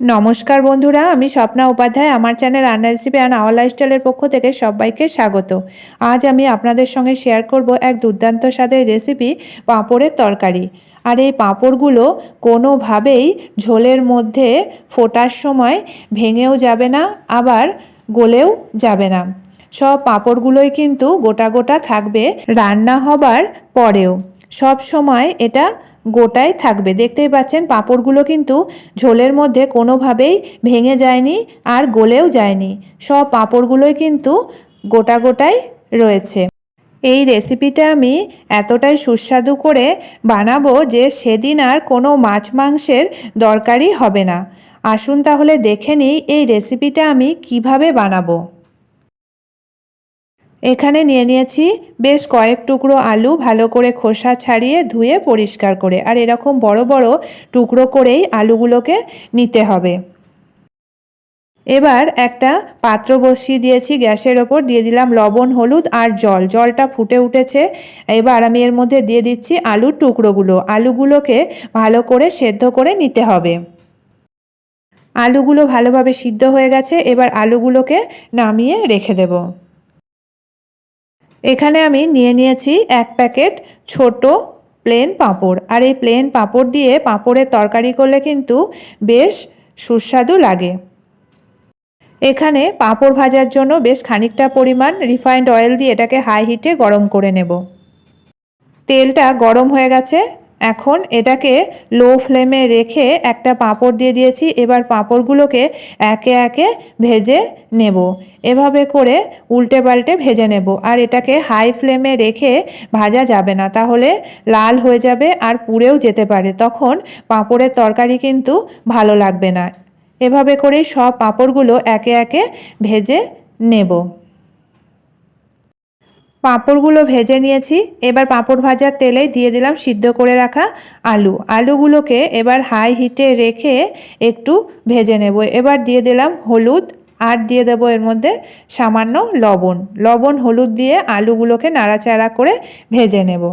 নমস্কার বন্ধুরা, আমি স্বপ্না উপাধ্যায়। আমার চ্যানেল রান্না রেসিপি অ্যান্ড আওয়ার লাইফস্টাইলের পক্ষ থেকে সবাইকে স্বাগত। আজ আমি আপনাদের সঙ্গে শেয়ার করব এক দুর্দান্ত স্বাদের রেসিপি, পাঁপড়ের তরকারি। আর এই পাঁপড়গুলো কোনোভাবেই ঝোলের মধ্যে ফোটার সময় ভেঙেও যাবে না, আবার গলেও যাবে না। সব পাঁপড়গুলোই কিন্তু গোটা গোটা থাকবে, রান্না হবার পরেও। সব সময় এটা গোটাই থাকবে। দেখতেই পাচ্ছেন, পাঁপড়গুলো কিন্তু ঝোলের মধ্যে কোনোভাবেই ভেঙে যায়নি আর গলেও যায়নি। সব পাঁপড়গুলোই কিন্তু গোটা গোটাই রয়েছে। এই রেসিপিটা আমি এতটাই সুস্বাদু করে বানাবো যে সেদিন আর কোনো মাছ মাংসের দরকারই হবে না। আসুন তাহলে দেখে নিই এই রেসিপিটা আমি কীভাবে বানাবো। এখানে নিয়ে নিয়েছি বেশ কয়েক টুকরো আলু ভালো করে খোসা ছাড়িয়ে ধুয়ে পরিষ্কার করে। আর এরকম বড় বড় টুকরো করেই আলুগুলোকে নিতে হবে। এবার একটা পাত্র বসিয়ে দিয়েছি গ্যাসের ওপর। দিয়ে দিলাম লবণ, হলুদ আর জল। জলটা ফুটে উঠেছে। এবার আমি এর মধ্যে দিয়ে দিচ্ছি আলুর টুকরোগুলো। আলুগুলোকে ভালো করে সেদ্ধ করে নিতে হবে। আলুগুলো ভালোভাবে সিদ্ধ হয়ে গেছে। এবার আলুগুলোকে নামিয়ে রেখে দেবো। এখানে আমি নিয়ে নিয়েছি এক প্যাকেট ছোট প্লেন পাঁপড়। আর এই প্লেন পাঁপড় দিয়ে পাঁপড়ের তরকারি করলে কিন্তু বেশ সুস্বাদু লাগে। এখানে পাঁপড় ভাজার জন্য বেশ খানিকটা পরিমাণ রিফাইন্ড অয়েল দিয়ে এটাকে হাই হিটে গরম করে নেব। তেলটা গরম হয়ে গেছে। এখন এটাকে লো ফ্লেমে রেখে একটা পাঁপড় দিয়ে দিয়েছি। এবার পাঁপড়গুলোকে একে একে ভেজে নেব। এভাবে করে উল্টে পাল্টে ভেজে নেব। আর এটাকে হাই ফ্লেমে রেখে ভাজা যাবে না। তাহলে লাল হয়ে যাবে আর পুড়েও যেতে পারে। তখন পাঁপড়ের তরকারি কিন্তু ভালো লাগবে না। এভাবে করেই সব পাঁপড়গুলো একে একে ভেজে নেব। পাঁপড়গুলো ভেজে নিয়েছি। এবার পাঁপড় ভাজার তেলেই দিয়ে দিলাম সিদ্ধ করে রাখা আলু। আলুগুলোকে এবার হাই হিটে রেখে একটু ভেজে নেব। এবার দিয়ে দিলাম হলুদ আর দিয়ে দেবো এর মধ্যে সামান্য লবণ। লবণ, হলুদ দিয়ে আলুগুলোকে নাড়াচাড়া করে ভেজে নেব।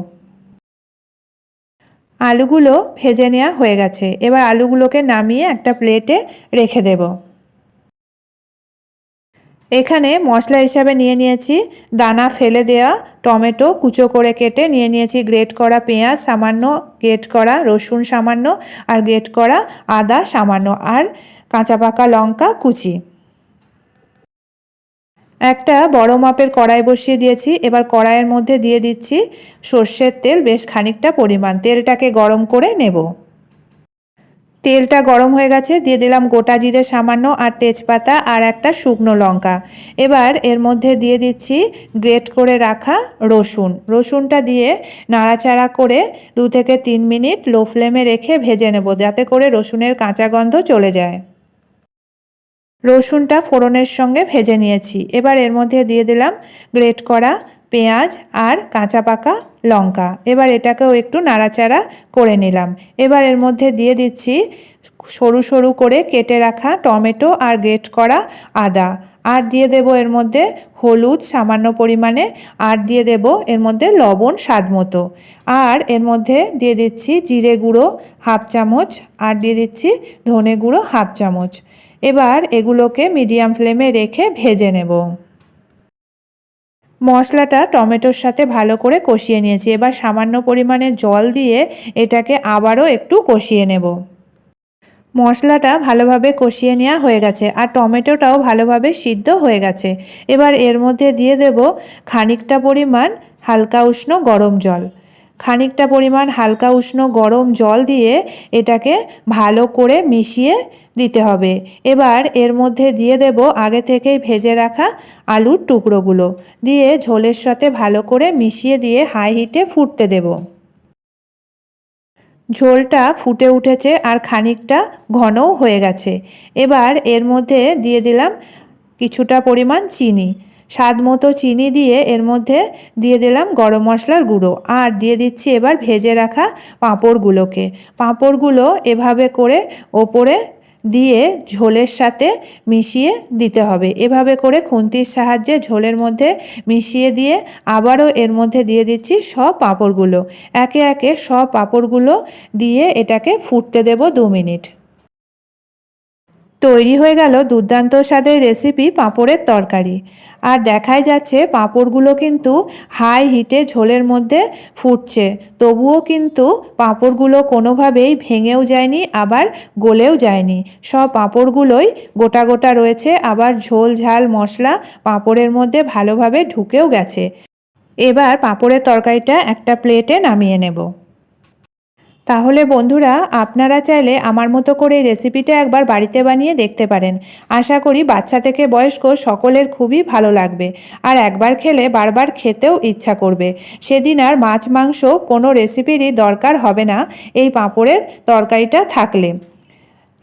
আলুগুলো ভেজে নেওয়া হয়ে গেছে। এবার আলুগুলোকে নামিয়ে একটা প্লেটে রেখে দেবো। এখানে মশলা হিসাবে নিয়ে নিয়েছি দানা ফেলে দেওয়া টমেটো কুচো করে কেটে নিয়ে নিয়েছি, গ্রেট করা পেঁয়াজ, সামান্য গ্রেট করা রসুন সামান্য, আর গ্রেট করা আদা সামান্য, আর কাঁচা পাকা লঙ্কা কুচি। একটা বড় মাপের কড়াই বসিয়ে দিয়েছি, এবার কড়াইয়ের মধ্যে দিয়ে দিচ্ছি সর্ষের তেল, বেশ খানিকটা পরিমাণ। তেলটাকে গরম করে নেব। তেলটা গরম হয়ে গেছে, দিয়ে দিলাম গোটা জিরে সামান্য আর তেজপাতা আর একটা শুকনো লঙ্কা। এবার এর মধ্যে দিয়ে দিচ্ছি গ্রেট করে রাখা রসুন। রসুনটা দিয়ে নাড়াচাড়া করে দু থেকে তিন মিনিট লো ফ্লেমে রেখে ভেজে নেব, যাতে করে রসুনের কাঁচা গন্ধ চলে যায়। রসুনটা ফোড়নের সঙ্গে ভেজে নিয়েছি। এবার এর মধ্যে দিয়ে দিলাম গ্রেট করা পেঁয়াজ আর কাঁচা পাকা লঙ্কা। এবার এটাকেও একটু নাড়াচাড়া করে নিলাম। এবার এর মধ্যে দিয়ে দিচ্ছি সরু সরু করে কেটে রাখা টমেটো আর গ্রেট করা আদা। আর দিয়ে দেব এর মধ্যে হলুদ সামান্য পরিমাণে। আর দিয়ে দেব এর মধ্যে লবণ স্বাদ মতো। আর এর মধ্যে দিয়ে দিচ্ছি জিরে গুঁড়ো হাফ চামচ। আর দিয়ে দিচ্ছি ধনে গুঁড়ো হাফ চামচ। এবার এগুলোকে মিডিয়াম ফ্লেমে রেখে ভেজে নেব। মশলাটা টমেটোর সাথে ভালো করে কষিয়ে নিয়েছি। এবার সামান্য পরিমাণে জল দিয়ে এটাকে আবারও একটু কষিয়ে নেব। মশলাটা ভালোভাবে কষিয়ে নেওয়া হয়ে গেছে আর টমেটোটাও ভালোভাবে সিদ্ধ হয়ে গেছে। এবার এর মধ্যে দিয়ে দেব খানিকটা পরিমাণ হালকা উষ্ণ গরম জল। খানিকটা পরিমাণ হালকা উষ্ণ গরম জল দিয়ে এটাকে ভালো করে মিশিয়ে দিতে হবে। এবার এর মধ্যে দিয়ে দেব আগে থেকেই ভেজে রাখা আলুর টুকরোগুলো। দিয়ে ঝোলের সাথে ভালো করে মিশিয়ে দিয়ে হাই হিটে ফুটতে দেব। ঝোলটা ফুটে উঠেছে আর খানিকটা ঘনও হয়ে গেছে। এবার এর মধ্যে দিয়ে দিলাম কিছুটা পরিমাণ চিনি। স্বাদ মতো চিনি দিয়ে এর মধ্যে দিয়ে দিলাম গরম মশলার গুঁড়ো। আর দিয়ে দিচ্ছি এবার ভেজে রাখা পাঁপড়গুলোকে। পাঁপড়গুলো এভাবে করে ওপরে দিয়ে ঝোলের সাথে মিশিয়ে দিতে হবে। এভাবে করে খুন্তির সাহায্যে ঝোলের মধ্যে মিশিয়ে দিয়ে আবারও এর মধ্যে দিয়ে দিচ্ছি সব পাঁপড়গুলো একে একে সব পাঁপড়গুলো দিয়ে এটাকে ফুটতে দেব দু মিনিট। তৈরি হয়ে গেল দুর্দান্ত স্বাদের রেসিপি পাঁপড়ের তরকারি। আর দেখাই যাচ্ছে পাঁপড়গুলো কিন্তু হাই হিটে ঝোলের মধ্যে ফুটছে। তবুও কিন্তু পাঁপড়গুলো কোনোভাবেই ভেঙেও যায়নি, আবার গলেও যায়নি। সব পাঁপড়গুলোই গোটা গোটা রয়েছে, আবার ঝোল, ঝাল, মশলা পাঁপড়ের মধ্যে ভালোভাবে ঢুকেও গেছে। এবার পাঁপড়ের তরকারিটা একটা প্লেটে নামিয়ে নেব। তাহলে বন্ধুরা, আপনারা চাইলে আমার মতো করে রেসিপিটা একবার বাড়িতে বানিয়ে দেখতে পারেন। আশা করি বাচ্চা থেকে বয়স্ক সকলের খুবই ভালো লাগবে। আর একবার খেলে বারবার খেতেও ইচ্ছা করবে। সেদিন আর মাছ, মাংস কোনো রেসিপিরই দরকার হবে না। এই পাঁপড়ের তরকারিটা থাকলে।